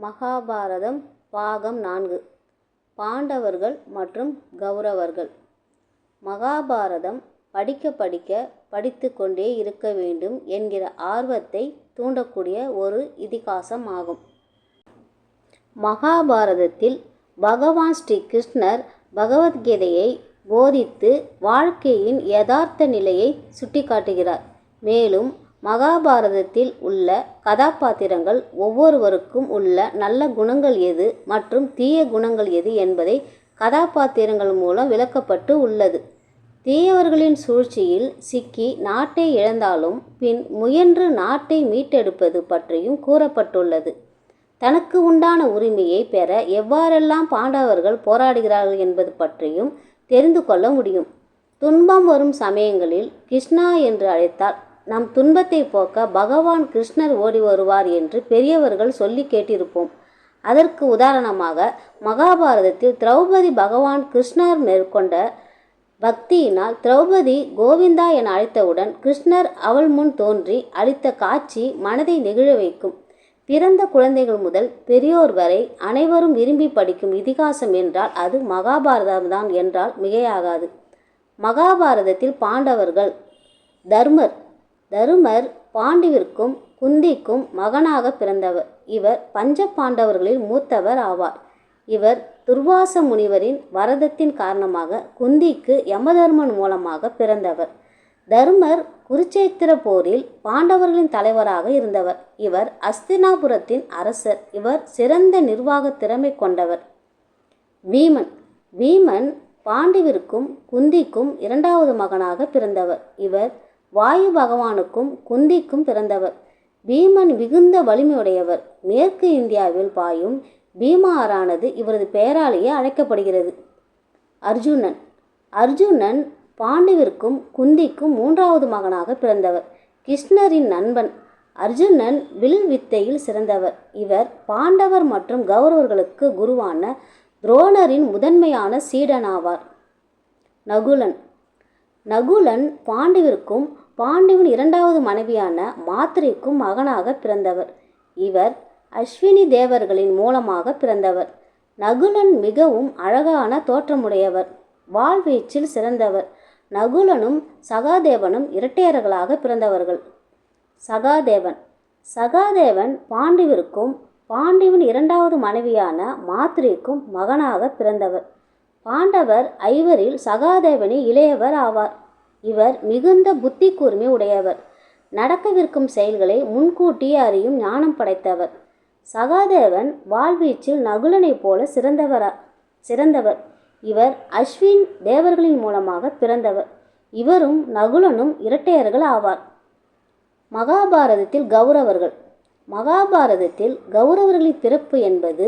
மகாபாரதம் பாகம் நான்கு. பாண்டவர்கள் மற்றும் கௌரவர்கள். மகாபாரதம் படிக்க படிக்க படித்து கொண்டே இருக்க வேண்டும் என்கிற ஆர்வத்தை தூண்டக்கூடிய ஒரு இதிகாசம் ஆகும். மகாபாரதத்தில் பகவான் ஸ்ரீ கிருஷ்ணர் பகவத்கீதையை போதித்து வாழ்க்கையின் யதார்த்த நிலையை சுட்டிக்காட்டுகிறார். மேலும் மகாபாரதத்தில் உள்ள கதாபாத்திரங்கள் ஒவ்வொருவருக்கும் உள்ள நல்ல குணங்கள் எது மற்றும் தீய குணங்கள் எது என்பதை கதாபாத்திரங்கள் மூலம் விளக்கப்பட்டு உள்ளது. தீயவர்களின் சூழ்ச்சியில் சிக்கி நாட்டை இழந்தாலும் பின் முயன்று நாட்டை மீட்டெடுப்பது பற்றியும் கூறப்பட்டுள்ளது. தனக்கு உண்டான உரிமையை பெற எவ்வாறெல்லாம் பாண்டவர்கள் போராடுகிறார்கள் என்பது பற்றியும் தெரிந்து கொள்ள முடியும். துன்பம் வரும் சமயங்களில் கிருஷ்ணா என்று அழைத்தால் நம் துன்பத்தை போக்க பகவான் கிருஷ்ணர் ஓடி வருவார் என்று பெரியவர்கள் சொல்லி கேட்டிருப்போம். அதற்கு உதாரணமாக மகாபாரதத்தில் திரௌபதி பகவான் கிருஷ்ணர் மேற்கொண்ட பக்தியினால் திரௌபதி கோவிந்தா என அழைத்தவுடன் கிருஷ்ணர் அவள் முன் தோன்றி அளித்த காட்சி மனதை நெகிழ வைக்கும். பிறந்த குழந்தைகள் முதல் பெரியோர் வரை அனைவரும் விரும்பி படிக்கும் இதிகாசம் என்றால் அது மகாபாரதம்தான் என்றால் மிகையாகாது. மகாபாரதத்தில் பாண்டவர்கள் தர்மர் தருமர் பாண்டுவிற்கும் குந்திக்கும் மகனாக பிறந்தவர். இவர் பஞ்ச பாண்டவர்களில் மூத்தவர் ஆவார். இவர் துர்வாச முனிவரின் வரதத்தின் காரணமாக குந்திக்கு யமதர்மன் மூலமாக பிறந்தவர். தருமர் குருச்சேத்திர போரில் பாண்டவர்களின் தலைவராக இருந்தவர். இவர் அஸ்தினாபுரத்தின் அரசர். இவர் சிறந்த நிர்வாக திறமை கொண்டவர். வீமன். வீமன் பாண்டுவிற்கும் குந்திக்கும் இரண்டாவது மகனாக பிறந்தவர். இவர் வாயு பகவானுக்கும் குந்திக்கும் பிறந்தவர். பீமன் மிகுந்த வலிமையுடையவர். மேற்கு இந்தியாவில் பாயும் பீமாரானது இவரது பெயராலேயே அழைக்கப்படுகிறது. அர்ஜுனன். அர்ஜுனன் பாண்டுவிற்கும் குந்திக்கும் மூன்றாவது மகனாக பிறந்தவர். கிருஷ்ணரின் நண்பன். அர்ஜுனன் வில் வித்தையில் சிறந்தவர். இவர் பாண்டவர் மற்றும் கௌரவர்களுக்கு குருவான துரோணரின் முதன்மையான சீடனாவார். நகுலன். நகுலன் பாண்டுவிற்கும் பாண்டுவின் இரண்டாவது மனைவியான மாத்திரைக்கும் மகனாக பிறந்தவர். இவர் அஸ்வினி தேவர்களின் மூலமாக பிறந்தவர். நகுலன் மிகவும் அழகான தோற்றமுடையவர். வாழ்வீச்சில் சிறந்தவர். நகுலனும் சகாதேவனும் இரட்டையர்களாக பிறந்தவர்கள். சகாதேவன். சகாதேவன் பாண்டுவிற்கும் பாண்டுவின் இரண்டாவது மனைவியான மாத்திரைக்கும் மகனாக பிறந்தவர். பாண்டவர் ஐவரில் சகாதேவனே இளையவர் ஆவார். இவர் மிகுந்த புத்தி கூர்மை உடையவர். நடக்கவிருக்கும் செயல்களை முன்கூட்டியே அறியும் ஞானம் படைத்தவர். சகாதேவன் வாழ்வீச்சில் நகுலனைப் போல சிறந்தவரா சிறந்தவர். இவர் அஸ்வின் தேவர்களின் மூலமாக பிறந்தவர். இவரும் நகுலனும் இரட்டையர்கள் ஆவார். மகாபாரதத்தில் கௌரவர்கள். மகாபாரதத்தில் கௌரவர்களின் பிறப்பு என்பது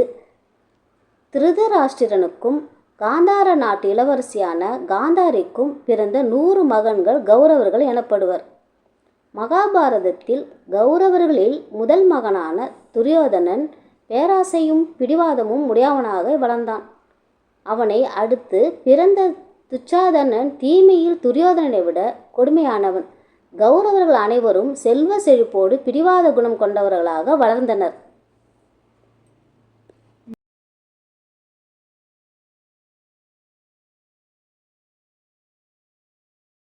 திருதராஷ்டிரனுக்கும் காந்தார நாட்டு இளவரசியான காந்தாரிக்கும் பிறந்த நூறு மகன்கள் கௌரவர்கள் எனப்படுவர். மகாபாரதத்தில் கௌரவர்களில் முதல் மகனான துரியோதனன் பேராசையும் பிடிவாதமும் உடையவனாக வளர்ந்தான். அவனை அடுத்து பிறந்த துச்சாதனன் தீமையில் துரியோதனனை விட கொடுமையானவன். கௌரவர்கள் அனைவரும் செல்வ செழிப்போடு பிடிவாத குணம் கொண்டவர்களாக வளர்ந்தனர்.